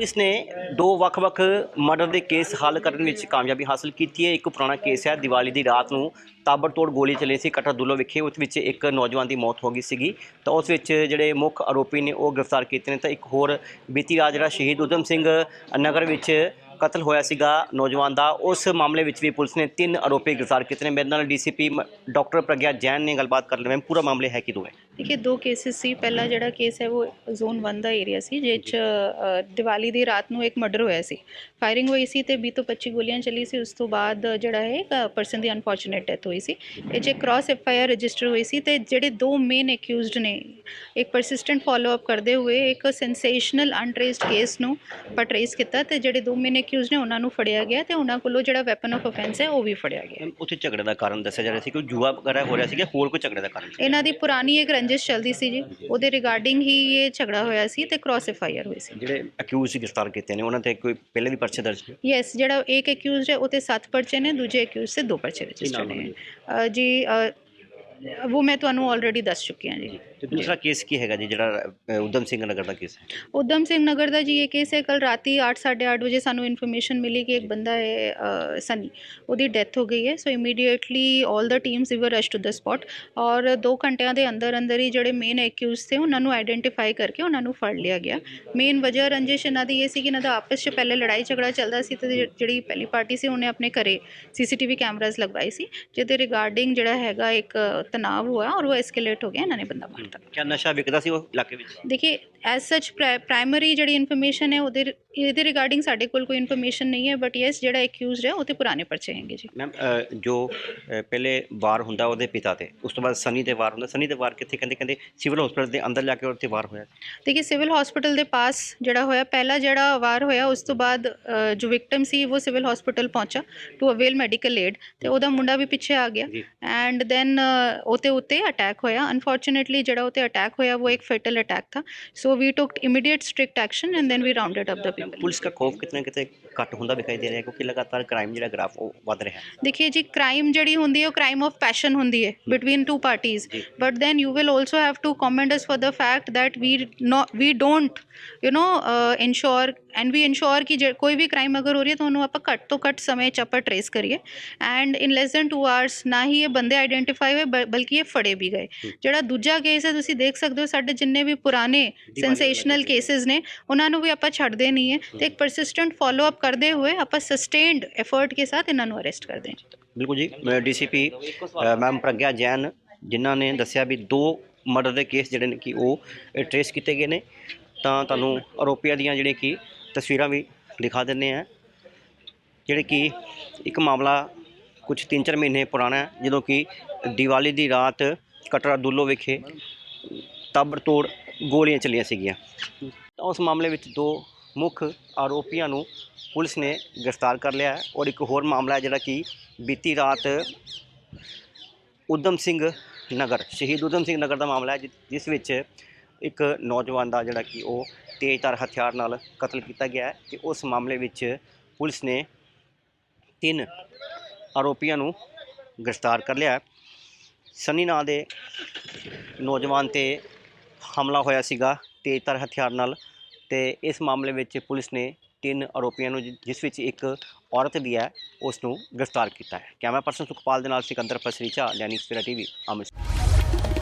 Police ਨੇ ਦੋ ਵੱਖ-ਵੱਖ ਮਰਡਰ ਦੇ ਕੇਸ ਹੱਲ ਕਰਨ ਵਿੱਚ ਕਾਮਯਾਬੀ ਹਾਸਲ ਕੀਤੀ ਹੈ। ਇੱਕ ਪੁਰਾਣਾ ਕੇਸ ਹੈ, ਦੀਵਾਲੀ ਦੀ ਰਾਤ ਨੂੰ ਤਾਬੜਤੋੜ ਗੋਲੀ ਚੱਲੀ ਸੀ ਕਟਰ ਦੁੱਲੋ ਵਿਖੇ, ਉਸ ਵਿੱਚ ਇੱਕ ਨੌਜਵਾਨ ਦੀ ਮੌਤ ਹੋ ਗਈ ਸੀਗੀ। ਤਾਂ ਉਸ ਵਿੱਚ ਜਿਹੜੇ ਮੁੱਖ ਆਰੋਪੀ ਨੇ, ਉਹ ਗ੍ਰਿਫਤਾਰ ਕੀਤੇ ਨੇ। ਤਾਂ ਇੱਕ ਹੋਰ ਬੀਤੀ ਰਾਤ ਜਿਹੜਾ ਸ਼ਹੀਦ ਉਦਮ ਸਿੰਘ ਨਗਰ ਵਿੱਚ ਕਤਲ ਹੋਇਆ ਸੀਗਾ ਨੌਜਵਾਨ ਦਾ, ਉਸ ਮਾਮਲੇ ਵਿੱਚ ਵੀ ਪੁਲਿਸ ਨੇ ਤਿੰਨ ਆਰੋਪੀ ਗ੍ਰਿਫਤਾਰ ਕੀਤੇ ਨੇ। ਮੇਰੇ ਨਾਲ ਡੀਸੀਪੀ ਡਾਕਟਰ ਪ੍ਰਗਿਆ ਜੈਨ ਨੇ ਗੱਲਬਾਤ ਕਰ ਲਈ। ਮੈਮ, ਪੂਰਾ ਮਾਮਲੇ ਹੈ ਕਿ ਦੋਵੇਂ? ਦੇਖिए ਦੋ ਕੇਸਿਸ ਸੀ ਪਹਿਲਾ ਜਿਹੜਾ ਕੇਸ ਹੈ ਉਹ ਜ਼ੋਨ 1 ਦਾ ਏਰੀਆ ਸੀ ਜਿਹ 'ਚ ਦੀਵਾਲੀ ਦੀ ਰਾਤ ਨੂੰ ਇੱਕ ਮਰਡਰ ਹੋਇਆ ਸੀ ਫਾਇਰਿੰਗ ਹੋਈ ਸੀ ਤੇ 20 ਤੋਂ 25 ਗੋਲੀਆਂ ਚੱਲੀ ਸੀ ਉਸ ਤੋਂ ਬਾਅਦ ਜਿਹੜਾ ਹੈ ਇੱਕ ਪਰਸਨ ਦੀ ਅਨਫੋਰਚੂਨੇਟ ਡੈਥ ਹੋਈ ਸੀ ਇਹ 'ਚ cross F I R register ਹੋਈ ਸੀ ਤੇ ਜਿਹੜੇ ਦੋ ਮੇਨ ਅਕਿਊਜ਼ਡ ਨੇ ਇੱਕ ਪਰਸਿਸਟੈਂਟ ਫਾਲੋ ਅਪ ਕਰਦੇ ਹੋਏ ਇੱਕ ਸੈਂਸੇਸ਼ਨਲ ਅਨਟ੍ਰੇਸਡ ਕੇਸ ਨੂੰ ਪਟਰੇਸ ਕੀਤਾ ਤੇ ਜਿਹੜੇ ਦੋ ਮੇਨ ਅਕਿਊਜ਼ਡ ਨੇ ਉਹਨਾਂ ਨੂੰ ਫੜਿਆ ਗਿਆ ਤੇ ਉਹਨਾਂ ਕੋਲੋਂ ਜਿਹੜਾ ਵੈਪਨ ਆਫ ਆਫੈਂਸ ਹੈ ਉਹ ਵੀ ਫੜਿਆ ਗਿਆ ਉੱਥੇ ਝਗੜੇ ਦਾ ਕਾਰਨ ਦੱਸਿਆ ਜਾ ਰਿਹਾ ਸੀ ਕਿ ਜੂਆ ਵਗੈਰਾ ਹੋ ਰਿਹਾ ਸੀ ਕਿ ਹੋਰ ਕੋਈ ਝਗੜੇ ਦਾ ਕਾਰਨ ਸੀ? ਇਹਨਾਂ ਦੀ ਪੁਰਾਣੀ ਇੱਕ ਰੰਜਿਸ਼ ਚੱਲਦੀ ਸੀ ਜੀ। ਉਹਦੇ ਰਿਗਾਰਡਿੰਗ ਹੀ ਇਹ ਝਗੜਾ ਹੋਇਆ ਸੀ ਤੇ ਕ੍ਰਾਸ ਐਫ ਆਈ ਆਰ ਹੋਈ ਸੀ। ਜਿਹੜੇ ਅਕਿਊਜ਼ ਗ੍ਰਿਫਤਾਰ ਕੀਤੇ ਨੇ ਉਹਨਾਂ ਤੇ ਕੋਈ ਪਹਿਲੇ ਵੀ ਪਰਚੇ ਦਰਜ ਨੇ? ਯੈਸ ਜਿਹੜਾ ਇੱਕ ਅਕਿਊਜ਼ਡ ਹੈ ਉਹ ਤੇ 7 ਪਰਚੇ ਨੇ ਦੂਜੇ ਅਕਿਊਜ਼ ਤੇ 2 ਪਰਚੇ ਰਜਿਸਟਰ ਨੇ। ਅ, ਜੀ ਅ, ਉਹ ਮੈਂ ਤੁਹਾਨੂੰ ਆਲਰੇਡੀ ਦੱਸ ਚੁੱਕੀ ਹਾਂ ਜੀ। ਤੇ ਦੂਸਰਾ ਕੇਸ ਕੀ ਹੈਗਾ ਜੀ ਜਿਹੜਾ ਅ, ਉਦਮ ਸਿੰਘ ਨਗਰ ਦਾ ਕੇਸ ਹੈ? ਉਦਮ ਸਿੰਘ ਨਗਰ ਦਾ ਜੀ ਇਹ ਕੇਸ ਹੈ ਕੱਲ ਰਾਤੀ 8:30 ਵਜੇ ਸਾਨੂੰ ਇਨਫੋਰਮੇਸ਼ਨ ਮਿਲੀ ਕਿ ਇੱਕ ਬੰਦਾ ਹੈ ਅ, ਸਨੀ ਉਹਦੀ ਡੈਥ ਹੋ ਗਈ ਹੈ। So immediately 올 the teams were rush to the spot ਔਰ 2 ਘੰਟਿਆਂ ਦੇ ਅੰਦਰ ਅੰਦਰ ਹੀ ਜਿਹੜੇ ਮੇਨ ਐਕਿਊਜ਼ ਸੀ ਉਹਨਾਂ ਨੂੰ ਆਇਡੈਂਟੀਫਾਈ ਕਰਕੇ ਉਹਨਾਂ ਨੂੰ ਫੜ ਲਿਆ ਗਿਆ। ਮੇਨ ਵਜ੍ਹਾ ਰੰਜਿਸ਼ ਇਹਨਾਂ ਦੀ ਇਹ ਸੀ ਕਿ ਇਹਨਾਂ ਦਾ ਆਪਸ 'ਚ ਪਹਿਲੇ ਲੜਾਈ ਝਗੜਾ ਚੱਲਦਾ ਸੀ ਤੇ ਜਿ- ਜਿਹੜੀ ਪਹਿਲੀ ਪਾਰਟੀ ਸੀ ਉਹਨੇ ਆਪਣੇ ਘਰੇ ਸੀਸੀਟੀਵੀ ਕੈਮਰਾਜ਼ ਲਗਵਾਏ ਸੀ ਜਿਹਦੇ ਰਿਗਾਰਡਿੰਗ ਜਿਹੜਾ ਹੈਗਾ ਇੱਕ ਤਣਾਅ ਹੋਇਆ ਔਰ ਉਹ ਐਸਕੇਲੇਟ ਹੋ ਗਿਆ ਇਹਨਾਂ ਨੇ ਬੰਦਾ ਮਾਰਤਾ ਕਿਆ ਨਸ਼ਾ ਵਿਕਦਾ ਸੀ ਉਹ ਇਲਾਕੇ ਵਿੱਚ? ਦੇਖिए ਐਜ਼ ਸੱਚ ਪ੍ਰਾਇਮਰੀ ਜਿਹੜੀ ਇਨਫੋਰਮੇਸ਼ਨ ਹੈ, ਉਹਦੇ ਇਹਦੇ ਰਿਗਾਰਡਿੰਗ ਸਾਡੇ ਕੋਲ ਕੋਈ ਇਨਫੋਰਮੇਸ਼ਨ ਨਹੀਂ ਹੈ ਬਟ ਯੈਸ ਜਿਹੜਾ ਅਕਿਊਜ਼ਡ ਹੈ ਉਹ ਤੇ ਪੁਰਾਣੇ ਪਰਚੇ ਹੈਗੇ ਜੀ। ਮੈਮ ਜੋ ਪਹਿਲੇ ਵਾਰ ਹੁੰਦਾ ਉਹਦੇ ਪਿਤਾ ਤੇ ਉਸ ਤੋਂ ਬਾਅਦ ਸਨੀ ਤੇ ਵਾਰ ਹੁੰਦਾ। ਸਨੀ ਤੇ ਵਾਰ ਕਿੱਥੇ ਕਹਿੰਦੇ ਕਹਿੰਦੇ ਸਿਵਲ ਹਸਪੀਟਲ ਦੇ ਅੰਦਰ ਜਾ ਕੇ ਤੇ ਵਾਰ ਹੋਇਆ। ਦੇਖिए ਸਿਵਲ ਹਸਪੀਟਲ ਦੇ ਪਾਸ ਜਿਹੜਾ ਹੋਇਆ ਪਹਿਲਾ ਜਿਹੜਾ ਵਾਰ ਹੋਇਆ ਉਸ ਤੋਂ ਬਾਅਦ ਜੋ ਵਿਕਟਮ ਸੀ ਉਹ ਸਿਵਲ ਹਸਪੀਟਲ ਪਹੁੰਚਾ ਟੂ ਅਵੇਲ ਮੈਡੀਕਲ ਏਡ ਤੇ ਉਹਦਾ ਮੁੰਡਾ ਵੀ ਪਿੱਛੇ ਆ ਗਿਆ। ਐਂਡ ਦੈਨ ਉਹਤੇ ਉੱਤੇ ਅਟੈਕ ਹੋਇਆ। ਅਨਫੋਰਚੂਨੇਟਲੀ ਜਿਹੜਾ ਉਹਤੇ ਅਟੈਕ ਹੋਇਆ ਉਹ ਇੱਕ ਫੈਟਲ ਅਟੈਕ ਥਾ। So we took immediate strict action and then we rounded up the सकते हैं पुलिस का खौफ कितना कितने ਹੁੰਦਾ ਵਿਖਾਈ ਦੇ ਰਿਹਾ ਕਿਉਂਕਿ ਲਗਾਤਾਰ ਕ੍ਰਾਈਮ ਜਿਹੜਾ ਗ੍ਰਾਫ ਉਹ ਵੱਧ ਰਿਹਾ। ਦੇਖिए ਜੀ ਕ੍ਰਾਈਮ ਜਿਹੜੀ ਹੁੰਦੀ ਹੈ ਉਹ ਕ੍ਰਾਈਮ ਆਫ ਪੈਸ਼ਨ ਹੁੰਦੀ ਹੈ between two parties but then you will also have to commend us for the fact that we we don't you know ensure and we ensure ਕਿ ਜੇ ਕੋਈ ਵੀ ਕ੍ਰਾਈਮ ਅਗਰ ਹੋ ਰਹੀ ਹੈ ਤਾਂ ਉਹਨੂੰ ਆਪਾਂ ਘੱਟ ਤੋਂ ਘੱਟ ਸਮੇਂ 'ਚ ਆਪਾਂ ਟਰੇਸ ਕਰੀਏ and in less than 2 hours ਨਾ ਹੀ ਇਹ ਬੰਦੇ ਆਈਡੈਂਟੀਫਾਈ ਹੋਏ ਬਲਕਿ ਇਹ ਫੜੇ ਵੀ ਗਏ। ਜਿਹੜਾ ਦੂਜਾ ਕੇਸ ਹੈ ਤੁਸੀਂ ਦੇਖ ਸਕਦੇ ਹੋ ਸਾਡੇ ਜਿੰਨੇ ਵੀ ਪੁਰਾਣੇ ਸੈਂਸੇਸ਼ਨਲ ਕੇसेस ਨੇ ਉਹਨਾਂ ਨੂੰ ਵੀ ਆਪਾਂ ਛੱਡਦੇ ਨਹੀਂ ਹੈ ਤੇ ਇੱਕ ਪਰਸਿਸਟੈਂਟ ਫਾਲੋ ਅਪ ਕਰਦੇ ਹੋਏ ਆਪਾਂ ਸਸਟੇਨਡ ਐਫਰਟ ਕੇ ਸਾਥ ਇਹਨਾਂ ਨੂੰ ਅਰੈਸਟ ਕਰਦੇ ਹਾਂ ਬਿਲਕੁਲ ਜੀ ਡੀਸੀਪੀ ਮੈਮ ਪ੍ਰਗਿਆ ਜੈਨ ਜਿਨ੍ਹਾਂ ਨੇ ਦੱਸਿਆ ਵੀ ਦੋ ਮਰਡਰ ਦੇ ਕੇਸ ਜਿਹੜੇ ਨੇ ਕਿ ਉਹ ਟਰੇਸ ਕੀਤੇ ਗਏ ਨੇ ਤਾਂ ਤੁਹਾਨੂੰ ਆਰੋਪੀਆਂ ਦੀਆਂ ਜਿਹੜੇ ਕਿ ਤਸਵੀਰਾਂ ਵੀ ਦਿਖਾ ਦਿੰਨੇ ਆ ਜਿਹੜੇ ਕਿ ਇੱਕ ਮਾਮਲਾ ਕੁਝ 3-4 ਮਹੀਨੇ ਪੁਰਾਣਾ ਹੈ, ਜਦੋਂ ਕਿ ਦੀਵਾਲੀ ਦੀ ਰਾਤ ਕਟਰਾ ਦੁੱਲੋ ਵਿਖੇ ਤਾਬੜਤੋੜ ਗੋਲੀਆਂ ਚੱਲੀਆਂ ਸੀਗੀਆਂ। ਉਸ ਮਾਮਲੇ ਵਿੱਚ ਦੋ ਮੁੱਖ ਆਰੋਪੀਆਂ ਨੂੰ ਪੁਲਿਸ ਨੇ ਗ੍ਰਿਫਤਾਰ ਕਰ ਲਿਆ ਹੈ ਔਰ ਇੱਕ ਹੋਰ ਮਾਮਲਾ ਹੈ ਜਿਹੜਾ ਕਿ ਬੀਤੀ ਰਾਤ ਉਦਮ ਸਿੰਘ ਨਗਰ, ਸ਼ਹੀਦ ਉਦਮ ਸਿੰਘ ਨਗਰ ਦਾ ਮਾਮਲਾ ਹੈ, ਜਿ- ਜਿਸ ਵਿੱਚ ਇੱਕ ਨੌਜਵਾਨ ਦਾ ਜਿਹੜਾ ਕਿ ਉਹ ਤੇਜ਼ਧਾਰ ਹਥਿਆਰ ਨਾਲ ਕਤਲ ਕੀਤਾ ਗਿਆ ਹੈ ਤੇ ਉਸ ਮਾਮਲੇ ਵਿੱਚ ਪੁਲਿਸ ਨੇ ਤਿੰਨ ਆਰੋਪੀਆਂ ਨੂੰ ਗ੍ਰਿਫਤਾਰ ਕਰ ਲਿਆ ਹੈ। ਸਨੀ ਨਾਂ ਦੇ ਨੌਜਵਾਨ ਤੇ ਹਮਲਾ ਹੋਇਆ ਸੀਗਾ, ਤੇਜ਼ਧਾਰ ਹਥਿਆਰ ਨਾਲ ਤੇ ਇਸ ਮਾਮਲੇ ਵਿੱਚ ਪੁਲਿਸ ਨੇ ਤਿੰਨ ਆਰੋਪੀਆਂ ਨੂੰ ਜਿਸ ਵਿੱਚ ਇੱਕ ਔਰਤ ਵੀ ਹੈ, ਉਸ ਨੂੰ ਗ੍ਰਿਫਤਾਰ ਕੀਤਾ ਹੈ। ਕੈਮਰਾ ਪਰਸਨ ਸੁਖਪਾਲ ਦੇ ਨਾਲ ਸਿਕੰਦਰ, ਪਸਰੀਚਾ ਦੈਨਿਕ ਸਵੇਰਾ ਟੀਵੀ, ਅੰਮ੍ਰਿਤਸਰ।